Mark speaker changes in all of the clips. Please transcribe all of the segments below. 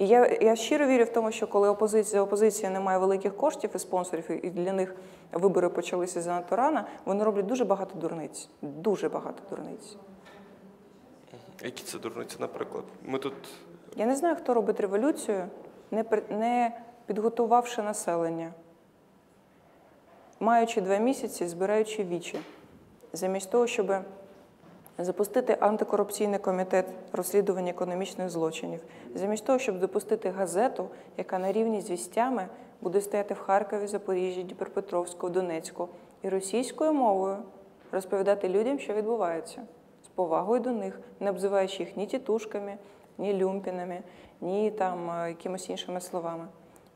Speaker 1: І я, я щиро вірю в тому, що коли опозиція опозиція не має великих коштів і спонсорів, і для них вибори почалися занадто рано, вони роблять дуже багато дурниць. Дуже багато дурниць.
Speaker 2: Які це дурниці, наприклад? Ми тут
Speaker 1: Я не знаю, хто робить революцію, не, не підготувавши населення, маючи два місяці, збираючи вічі, замість того, щоб запустити антикорупційний комітет розслідування економічних злочинів, замість того, щоб запустити газету, яка на рівні з вістями буде стояти в Харкові, Запоріжжі, Дніпропетровську, Донецьку і російською мовою розповідати людям, що відбувається, з повагою до них, не обзиваючи їх ні тітушками, ні люмпінами, ні там е, якимось іншими словами.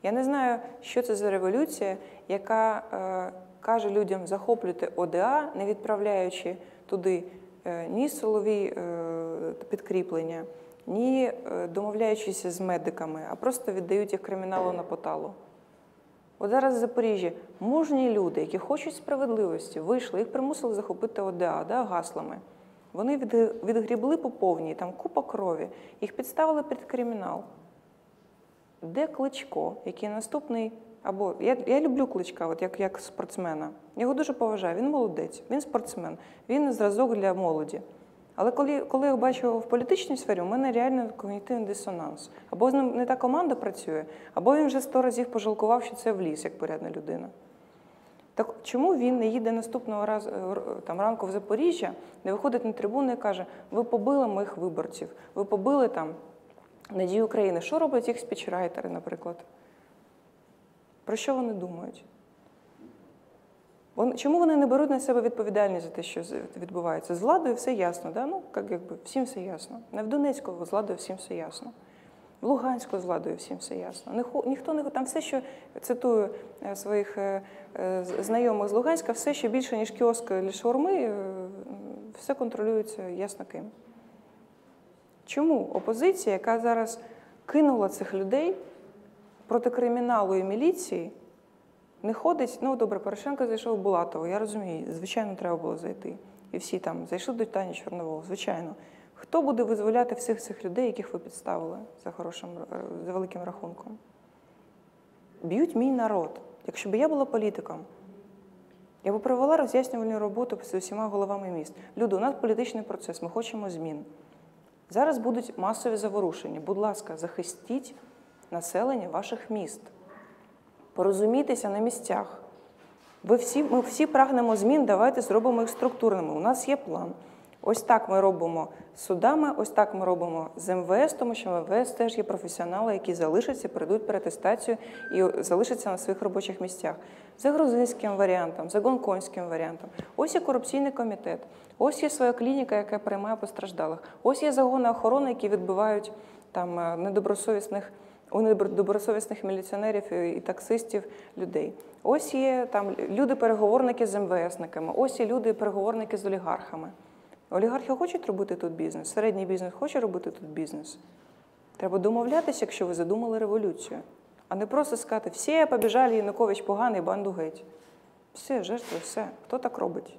Speaker 1: Я не знаю, що це за революція, яка е, каже людям захоплюйте ОДА, не відправляючи туди ні силові е, підкріплення, ні е, домовляючися з медиками, а просто віддають їх криміналу на поталу. От зараз в Запоріжжі мужні люди, які хочуть справедливості, вийшли, їх примусили захопити ОДА да, гаслами. Вони відгрібли по повній, там купа крові, їх підставили під кримінал. Де Кличко, який наступний, або я, я люблю Кличка, от як, як спортсмена. Його дуже поважаю. Він молодець, він спортсмен, він зразок для молоді. Але коли, коли я бачу його в політичній сфері, у мене реально когнітивний дисонанс. Або з ним не та команда працює, або він вже сто разів пожалкував, що це вліз як порядна людина. Так чому він не їде наступного разу е, там ранку в Запоріжжя, не виходить на трибуну і каже: ви побили моїх виборців, ви побили там Надію України. Що роблять їх спічрайтери, наприклад? Про що вони думають? Чому вони не беруть на себе відповідальність за те, що відбувається? З владою все ясно, да? ну, як, якби, всім все ясно. Не в Донецьку з владою всім все ясно. В Луганську з владою всім все ясно. Ніхто, не там все, що цитую е, своїх е, е, знайомих з Луганська, все, що більше, ніж кіоск для шаурми, все контролюється ясно ким. Чому опозиція, яка зараз кинула цих людей проти криміналу і міліції, не ходить? Ну, добре, Порошенко зайшов в Булатово, я розумію, звичайно, треба було зайти. І всі там зайшли до Тані Чорновол, звичайно. Хто буде визволяти всіх цих людей, яких ви підставили за хорошим, е, за великим рахунком? Б'ють мій народ. Якщо б я була політиком, я б провела роз'яснювальну роботу з усіма головами міст. Люди, у нас політичний процес, ми хочемо змін. Зараз будуть масові заворушення. Будь ласка, захистіть населення ваших міст. Порозумійтеся на місцях. Ви всі, ми всі прагнемо змін, давайте зробимо їх структурними. У нас є план. Ось так ми робимо з судами, ось так ми робимо з МВС, тому що МВС теж є професіонали, які залишаться, пройдуть перетестацію і залишаться на своїх робочих місцях. За грузинським варіантом, за гонконгським варіантом. Ось є корупційний комітет, ось є своя клініка, яка приймає постраждалих. Ось є загони охорони, які відбивають там е, недобросовісних у недобросовісних міліціонерів і таксистів людей. Ось є там люди-переговорники з МВСниками, ось є люди-переговорники з олігархами. Олігархи хочуть робити тут бізнес, середній бізнес хоче робити тут бізнес. Треба домовлятися, якщо ви задумали революцію, а не просто сказати, всі побіжали, Янукович поганий, банду геть. Все, жертви, все. Хто так робить?